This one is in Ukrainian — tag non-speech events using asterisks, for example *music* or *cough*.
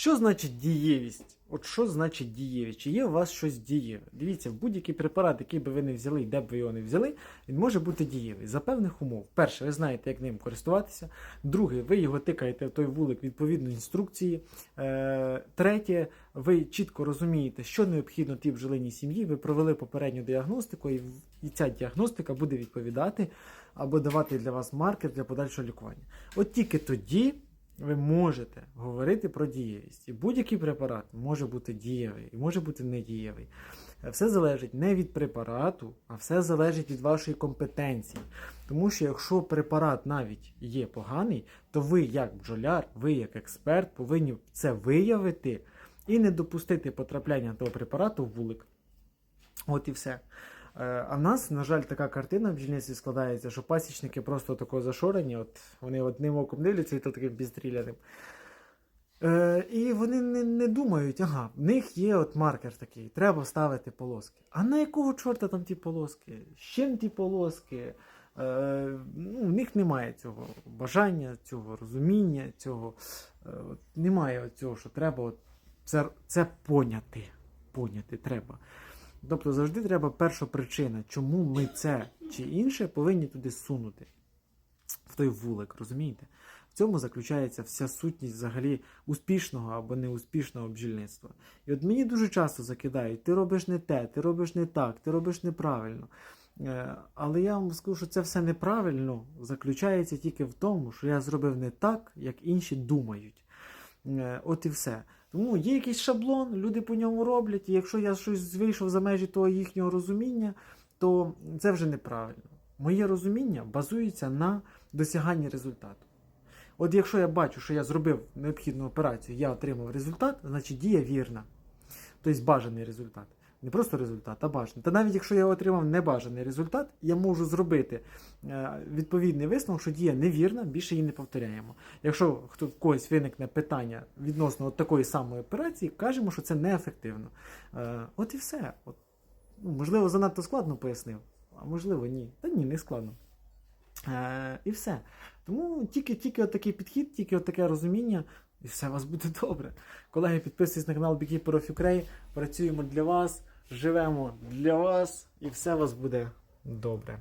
Що значить дієвість? От що значить дієвість? Чи є у вас щось дієве? Дивіться, будь-який препарат, який би ви не взяли, де б ви його не взяли, він може бути дієвий за певних умов. Перше, ви знаєте, як ним користуватися. Друге, ви його тикаєте в той вулик відповідно інструкції. Е, третє, ви чітко розумієте, що необхідно тій бджолиній сім'ї. Ви провели попередню діагностику, і, і ця діагностика буде відповідати або давати для вас маркер для подальшого лікування. От тільки тоді ви можете говорити про дієвість. І будь-який препарат може бути дієвий і може бути недієвий. Все залежить не від препарату, а все залежить від вашої компетенції. Тому що якщо препарат навіть є поганий, то ви, як бджоляр, ви як експерт, повинні це виявити і не допустити потрапляння того препарату в вулик. От і все. Е, А в нас, на жаль, така картина в бджільництві складається, що пасічники просто тако зашорені, от вони одним оком дивляться і то таким безстріляним. Е, і вони не, не думають, ага, в них є от маркер такий, треба ставити полоски. А на якого чорта там ті полоски? З чим ті полоски? Е, ну, в них немає цього бажання, цього розуміння, цього е, от, немає цього, що треба от, це, це поняти. Поняти треба. Тобто завжди треба перша причина, чому ми це чи інше повинні туди сунути в той вулик, розумієте? В цьому заключається вся сутність взагалі успішного або неуспішного бджільництва. І от мені дуже часто закидають: ти робиш не те, ти робиш не так, ти робиш неправильно. Е, Але я вам скажу, що це все неправильно заключається тільки в тому, що я зробив не так, як інші думають. Е, От і все. Тому є якийсь шаблон, люди по ньому роблять, і якщо я щось вийшов за межі того їхнього розуміння, то це вже неправильно. Моє розуміння базується на досяганні результату. От якщо я бачу, що я зробив необхідну операцію, я отримав результат, значить дія вірна. Тобто бажаний результат. Не просто результат, а бажаний. Та навіть якщо я отримав небажаний результат, я можу зробити е, відповідний висновок, що дія невірна, більше її не повторяємо. Якщо хто в когось виникне питання відносно от такої самої операції, кажемо, що це неефективно. Е, От і все. От, ну, можливо, занадто складно пояснив, а можливо, ні. Та ні, не складно. Е, і все. Тому тільки, тільки отакий підхід, тільки отаке розуміння, і все у вас буде *laughs* добре. Колеги, підписуйтесь на канал of Ukraine. Працюємо для вас, живемо для вас, і все у вас буде добре.